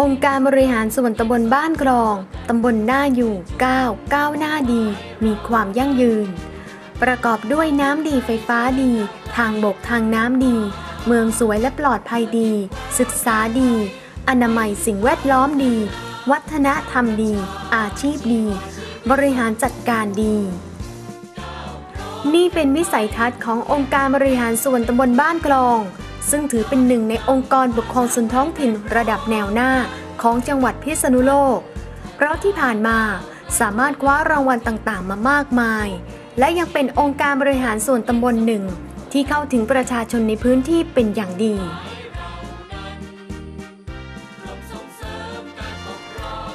องค์การบริหารส่วนตำบลบ้านกรอง ตำบลหน้าอยู่9ก้าวหน้าดี มีความยั่งยืน ประกอบด้วยน้ำดีไฟฟ้าดี ทางบกทางน้ำดี เมืองสวยและปลอดภัยดี ศึกษาดี อนามัยสิ่งแวดล้อมดี วัฒนธรรมดี อาชีพดี บริหารจัดการดี นี่เป็นวิสัยทัศน์ขององค์การบริหารส่วนตำบลบ้านกลอง ซึ่งถือเป็นหนึ่งในองค์กรปกครองส่วนท้องถิ่นระดับแนวหน้าของจังหวัดพิษณุโลก เพราะที่ผ่านมาสามารถคว้ารางวัลต่างๆ มามากมาย และยังเป็นองค์การบริหารส่วนตำบลหนึ่ง ที่เข้าถึงประชาชนในพื้นที่เป็นอย่างดี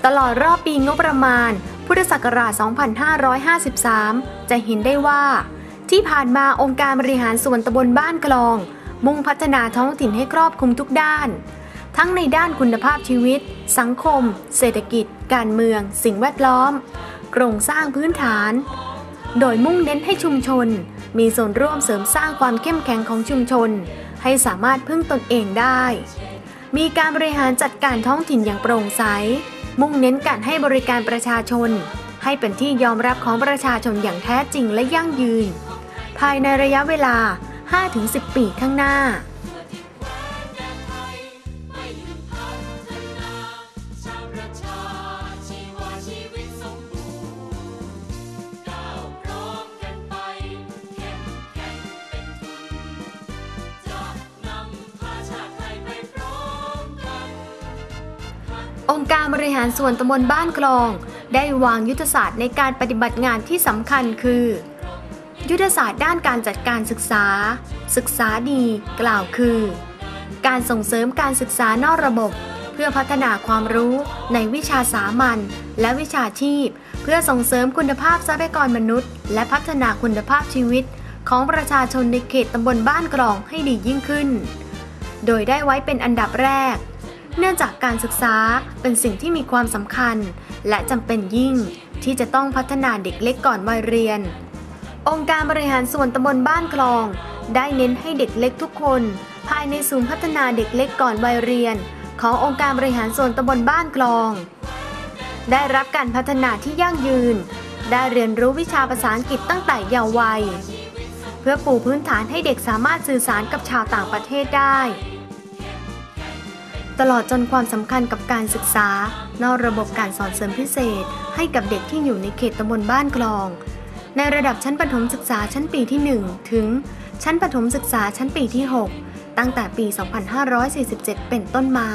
ตลอดรอบปีงบประมาณ พุทธศักราช 2553 จะเห็นได้ว่า ที่ผ่านมาองค์การบริหารส่วนตำบลบ้านกลอง มุ่งพัฒนาท้องถิ่นให้ครอบคลุมทุกด้าน ทั้งในด้านคุณภาพชีวิต สังคม เศรษฐกิจ การเมือง สิ่งแวดล้อม โครงสร้างพื้นฐาน โดยมุ่งเน้นให้ชุมชน มีส่วนร่วมเสริมสร้างความเข้มแข็งของชุมชน ให้สามารถพึ่งตนเองได้ มีการบริหารจัดการท้องถิ่นอย่างโปร่งใส มุ่งเน้นการให้บริการประชาชน ให้เป็นที่ยอมรับของประชาชนอย่างแท้จริงและยั่งยืน ภายในระยะเวลา 5-10 ปีข้างหน้าองค์การบริหารส่วนตำบลบ้านกลอง ได้วางยุทธศาสตร์ในการปฏิบัติงานที่สำคัญคือ ยุทธศาสตร์ด้านการจัดการศึกษา ศึกษาดี กล่าวคือ การส่งเสริมการศึกษานอกระบบ เพื่อพัฒนาความรู้ในวิชาสามัญและวิชาชีพ เพื่อส่งเสริมคุณภาพทรัพยากรมนุษย์ และพัฒนาคุณภาพชีวิต ของประชาชนในเขตตำบลบ้านกลองให้ดียิ่งขึ้น โดยได้ไว้เป็นอันดับแรก เนื่องจากการศึกษาเป็นสิ่งที่มีความสำคัญ และจำเป็นยิ่งที่จะต้องพัฒนาเด็กเล็กก่อนวัยเรียน องค์การบริหารส่วนตำบลบ้านคลอง ได้เน้นให้เด็กเล็กทุกคน ภายในศูนย์พัฒนาเด็กเล็กก่อนวัยเรียน ขององค์การบริหารส่วนตำบลบ้านคลอง ได้รับการพัฒนาที่ยั่งยืน ได้เรียนรู้วิชาภาษาอังกฤษตั้งแต่เยาว์วัย เพื่อปูพื้นฐานให้เด็กสามารถสื่อสารกับชาวต่างประเทศได้ ตลอดจนความสำคัญกับการศึกษา นอกระบบการสอนเสริมพิเศษ ให้กับเด็กที่อยู่ในเขตตำบลบ้านกลอง ในระดับชั้นประถมศึกษาชั้นปีที่ 1 ถึง ชั้นประถมศึกษาชั้นปีที่ 6 ตั้งแต่ปี 2547 เป็นต้นมา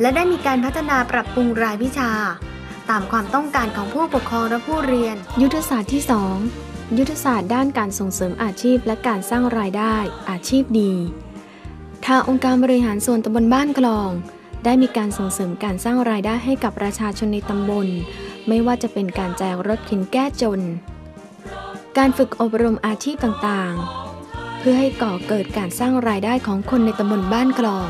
และได้มีการพัฒนาปรับปรุงรายวิชา ตามความต้องการของผู้ปกครองและผู้เรียน ยุทธศาสตร์ที่ 2 ยุทธศาสตร์ด้านการส่งเสริมอาชีพและการสร้างรายได้ อาชีพดีทางองค์การบริหารส่วนตำบลบ้านคลอง ได้มีการส่งเสริมการสร้างรายได้ให้กับประชาชนในตำบล ไม่ว่าจะเป็นการแจกรถเข็นแก้จน การฝึกอบรมอาชีพต่างๆ เพื่อให้ก่อเกิดการสร้างรายได้ของคนในตำบลบ้านกลอง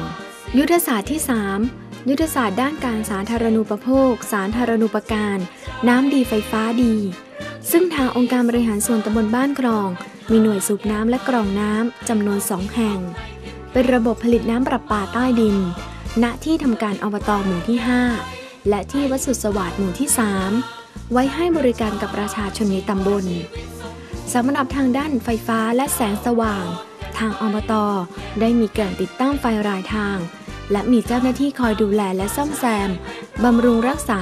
ยุทธศาสตร์ที่ 3 ยุทธศาสตร์ด้านการสาธารณูปโภค สาธารณูปการ น้ำดีไฟฟ้าดี ซึ่งทางองค์การบริหารส่วนตำบลบ้านกลอง มีหน่วยสูบน้ำและกรองน้ำจำนวนสองแห่ง เป็นระบบผลิตน้ำประปาใต้ดิน ณที่ทำการอบตหมู่ที่ 5 และที่วัดสุดสวัสดิ์หมู่ที่ 3 ไว้ให้บริการกับประชาชนในตำบลสำหรับทางด้านไฟฟ้าและแสงสว่าง ทางอบตได้มีการติดตั้งไฟรายทาง และมีเจ้าหน้าที่คอยดูแลและซ่อมแซมบำรุงรักษา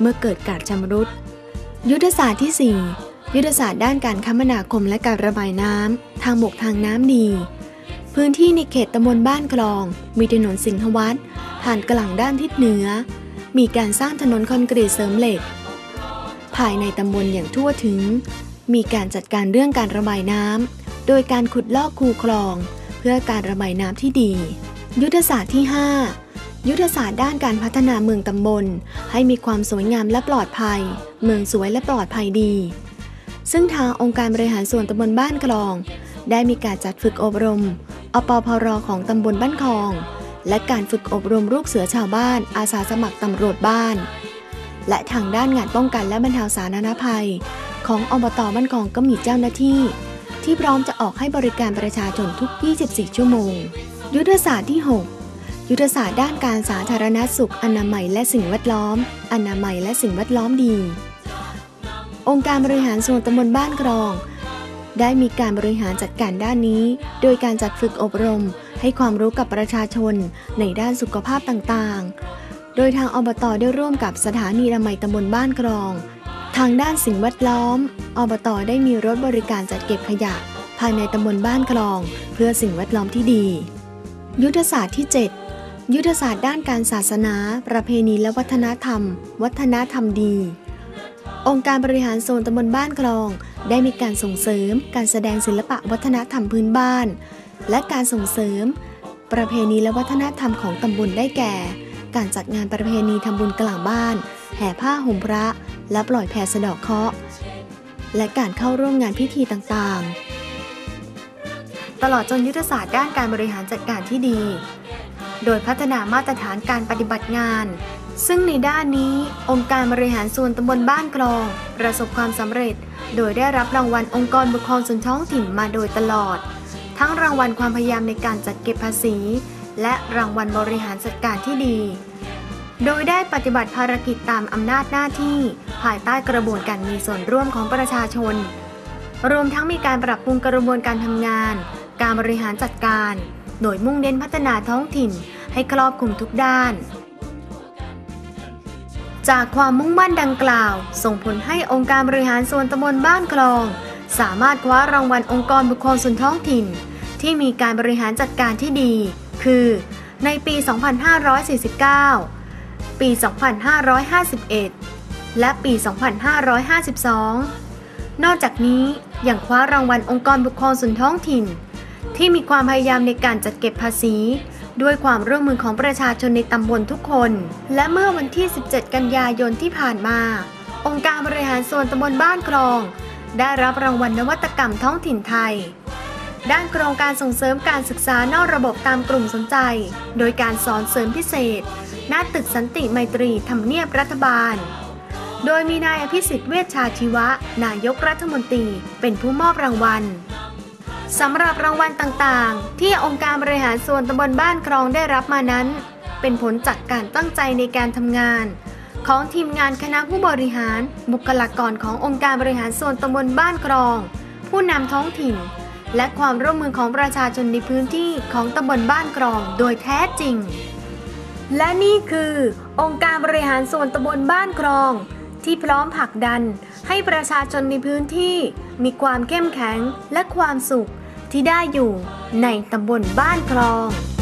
เมื่อเกิดการชำรุด ยุทธศาสตร์ที่ 4 ยุทธศาสตร์ด้านการคมนาคมและการระบายน้ำทางบกทางน้ำดี พื้นที่ในเขตตำบลบ้านกลอง มีถนนสิงหวัดผ่านกลางด้านทิศเหนือ มีการสร้างถนนคอนกรีตเสริมเหล็ก ภายในตำบลอย่างทั่วถึง มีการจัดการเรื่องการระบายน้ำโดยการขุดลอกคูคลอง เพื่อการระบายน้ำที่ดี ยุทธศาสตร์ที่ 5 ยุทธศาสตร์ด้านการพัฒนาเมืองตำบล ให้มีความสวยงามและปลอดภัย เมืองสวยและปลอดภัยดี ซึ่งทางองค์การบริหารส่วนตำบลบ้านกลอง ได้มีการจัดฝึกอบรมอปพรของตำบลบ้านคลอง และการฝึกอบรมลูกเสือชาวบ้าน อาสาสมัครตำรวจบ้าน และทางด้านงานป้องกันและบรรเทาสาธารณภัย ของอบตบ้านคลองก็มีเจ้าหน้าที่ ที่พร้อมจะออกให้บริการประชาชนทุก 24 ชั่วโมง ยุทธศาสตร์ที่ 6 ยุทธศาสตร์ด้านการสาธารณสุข อนามัยและสิ่งแวดล้อม อนามัยและสิ่งแวดล้อมดี องค์การบริหารส่วนตำบลบ้านกรองได้มีการบริหารจัดการด้านนี้ โดยการจัดฝึกอบรม ให้ความรู้กับประชาชนในด้านสุขภาพต่างๆ โดยทางอบตได้ร่วมกับสถานีอนามัยตำบลบ้านกรอง ทางด้านสิ่งแวดล้อม อบตได้มีรถบริการจัดเก็บขยะ ภายในตำบลบ้านกรอง เพื่อสิ่งแวดล้อมที่ดี ยุทธศาสตร์ที่ 7 ยุทธศาสตร์ด้านการศาสนา ประเพณีและวัฒนธรรม วัฒนธรรมดี องค์การบริหารโซนตำบลบ้านกรอง ได้มีการส่งเสริม การแสดงศิลปะวัฒนธรรมพื้นบ้าน และการส่งเสริม ประเพณีและวัฒนธรรมของตำบลได้แก่ การจัดงานประเพณีทำบุญกลางบ้าน แห่ผ้าห่มพระ และปล่อยแพสะดอกเคราะห์และการเข้าร่วมงานพิธีต่างๆ ตลอดจนยุทธศาสตร์ด้านการบริหารจัดการที่ดี โดยพัฒนามาตรฐานการปฏิบัติงาน ซึ่งในด้านนี้องค์การบริหารส่วนตำบลบ้านกรอง ประสบความสำเร็จ โดยได้รับรางวัลองค์กรปกครองส่วนท้องถิ่นมาโดยตลอด ทั้งรางวัลความพยายามในการจัดเก็บภาษี และรางวัลบริหารจัดการที่ดี โดยได้ปฏิบัติภารกิจตามอำนาจหน้าที่ ภายใต้กระบวนการมีส่วนร่วมของประชาชน รวมทั้งมีการปรับปรุงกระบวนการทำงาน การบริหารจัดการ โดยมุ่งเน้นพัฒนาท้องถิ่นให้ครอบคลุมทุกด้านจากความมุ่งมั่นดังกล่าว ส่งผลให้องค์การบริหารส่วนตำบลบ้านคลอง สามารถคว้ารางวัลองค์กรบุคคลส่วนท้องถิ่น ที่มีการบริหารจัดการที่ดี คือ ในปี 2549 ปี 2551 และปี 2552 นอกจากนี้ยังคว้ารางวัลองค์กรบุคคลส่วนท้องถิ่น ที่มีความพยายามในการจัดเก็บภาษี ด้วยความร่วมมือของประชาชนในตำบลทุกคน และเมื่อวันที่ 17 กันยายนที่ผ่านมา องค์การบริหารส่วนตำบลบ้านคลอง ได้รับรางวัลนวัตกรรมท้องถิ่นไทย ด้านโครงการส่งเสริมการศึกษานอกระบบตามกลุ่มสนใจ โดยการสอนเสริมพิเศษ ณ ตึกสันติไมตรีทำเนียบรัฐบาล โดยมีนายอภิสิทธิ์เวชชาชีวะ นายกรัฐมนตรี เป็นผู้มอบรางวัลสำหรับรางวัลต่างๆ ที่องค์การบริหารส่วนตำบลบ้านครองได้รับมานั้น เป็นผลจากการตั้งใจในการทำงาน ของทีมงานคณะผู้บริหาร บุคลากรขององค์การบริหารส่วนตำบลบ้านครอง ผู้นำท้องถิ่น และความร่วมมือของประชาชนในพื้นที่ของตำบลบ้านกรองโดยแท้จริง และนี่คือ องค์การบริหารส่วนตำบลบ้านกรอง ที่พร้อมผลักดัน ให้ประชาชนในพื้นที่ มีความเข้มแข็งและความสุขที่ได้อยู่ในตำบลบ้านกรอง